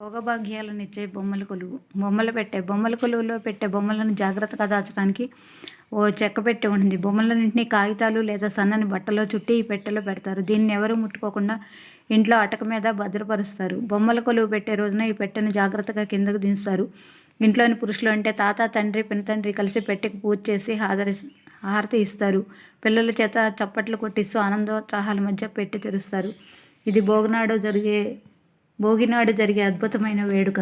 భోగభాగ్యాలనిచ్చే బొమ్మల కొలువు. బొమ్మలు పెట్టే బొమ్మల కొలువులో పెట్టే బొమ్మలను జాగ్రత్తగా దాచడానికి ఓ చెక్క పెట్టె ఉంటుంది. బొమ్మలన్నింటినీ కాగితాలు లేదా సన్నని బట్టలో చుట్టి ఈ పెట్టెలో పెడతారు. దీన్ని ఎవరు ముట్టుకోకుండా ఇంట్లో అటక మీద భద్రపరుస్తారు. బొమ్మల కొలువు పెట్టే రోజున ఈ పెట్టెను జాగ్రత్తగా కిందకు దించుతారు. ఇంట్లోని పురుషులు అంటే తాత తండ్రి పినతండ్రి కలిసి పెట్టెకు పూజ చేసి హాజరి హారతి ఇస్తారు. పిల్లల చేత చప్పట్లు కొట్టిస్తూ ఆనందోత్సాహాల మధ్య పెట్టి తెరుస్తారు. ఇది భోగనాడు జరిగే భోగినాడు జరిగే అద్భుతమైన వేడుక.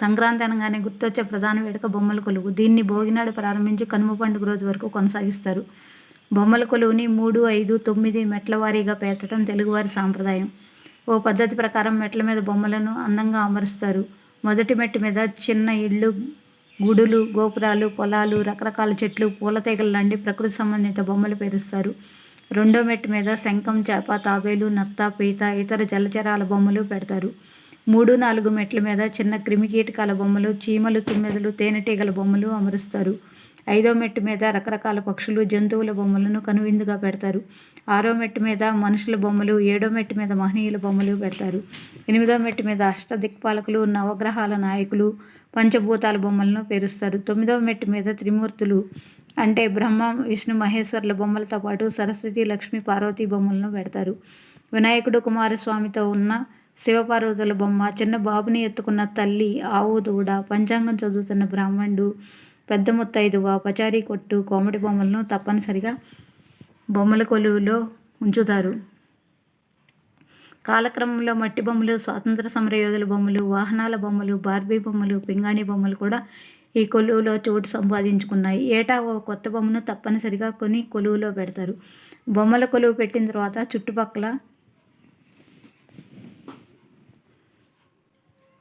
సంక్రాంతి అనగానే గుర్తొచ్చే ప్రధాన వేడుక బొమ్మల కొలువు. దీన్ని భోగినాడు ప్రారంభించి కనుమ పండుగ రోజు వరకు కొనసాగిస్తారు. బొమ్మల కొలువుని మూడు ఐదు తొమ్మిది మెట్ల వారీగా పేర్చడం తెలుగువారి సాంప్రదాయం. ఓ పద్ధతి ప్రకారం మెట్ల మీద బొమ్మలను అందంగా అమరుస్తారు. మొదటి మెట్టు మీద చిన్న ఇళ్ళు గుడులు గోపురాలు పొలాలు రకరకాల చెట్లు పూల తీగలు లాంటి ప్రకృతి సంబంధిత బొమ్మలు పేరుస్తారు. రెండో మెట్టు మీద శంఖం చేప తాబేలు నత్త పీత ఇతర జలచరాల బొమ్మలు పెడతారు. మూడు నాలుగు మెట్ల మీద చిన్న క్రిమికీటకాల బొమ్మలు చీమలు తుమ్మెదలు తేనెటీగల బొమ్మలు అమరుస్తారు. ఐదో మెట్టు మీద రకరకాల పక్షులు జంతువుల బొమ్మలను కనువిందుగా పెడతారు. ఆరో మెట్టు మీద మనుషుల బొమ్మలు ఏడో మెట్టు మీద మహనీయుల బొమ్మలు పెడతారు. ఎనిమిదో మెట్టు మీద అష్టదిక్పాలకులు నవగ్రహాల నాయకులు పంచభూతాల బొమ్మలను పేరుస్తారు. తొమ్మిదో మెట్టు మీద త్రిమూర్తులు అంటే బ్రహ్మ విష్ణు మహేశ్వర్ల బొమ్మలతో పాటు సరస్వతి లక్ష్మి పార్వతి బొమ్మలను పెడతారు. వినాయకుడు కుమారస్వామితో ఉన్న శివపార్వతుల బొమ్మ చిన్న బాబుని ఎత్తుకున్న తల్లి ఆవు దూడ పంచాంగం చదువుతున్న బ్రాహ్మణుడు పెద్ద ముత్తైదువ పచారీ కొట్టు కోమటి బొమ్మలను తప్పనిసరిగా బొమ్మల కొలువులో ఉంచుతారు. కాలక్రమంలో మట్టి బొమ్మలు స్వాతంత్ర సమరయోధుల బొమ్మలు వాహనాల బొమ్మలు బార్బీ బొమ్మలు పింగాణి బొమ్మలు కూడా ఈ కొలువులో చోటు సంపాదించుకున్నాయి. ఏటా ఓ కొత్త బొమ్మను తప్పనిసరిగా కొని కొలువులో పెడతారు. బొమ్మల కొలువు పెట్టిన తర్వాత చుట్టుపక్కల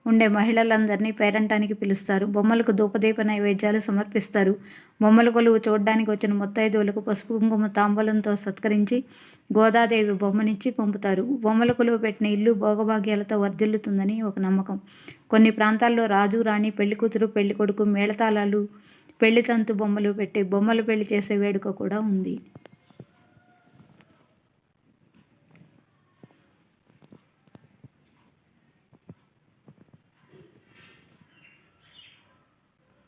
ఉండే మహిళలందరినీ పేరంటానికి పిలుస్తారు. బొమ్మలకు ధూపదీప నైవేద్యాలు సమర్పిస్తారు. బొమ్మల కొలువు చూడడానికి వచ్చిన ముత్తైదువులకు పసుపు కుంకుమ తాంబూలంతో సత్కరించి గోదాదేవి బొమ్మనిచ్చి పంపుతారు. బొమ్మల కొలువు పెట్టిన ఇల్లు భోగభాగ్యాలతో వర్ధిల్లుతుందని ఒక నమ్మకం. కొన్ని ప్రాంతాల్లో రాజు రాణి పెళ్ళి కూతురు పెళ్ళి కొడుకు మేళతాళాలు పెళ్ళి తంతు బొమ్మలు పెట్టి బొమ్మలు పెళ్ళి చేసే వేడుక కూడా ఉంది.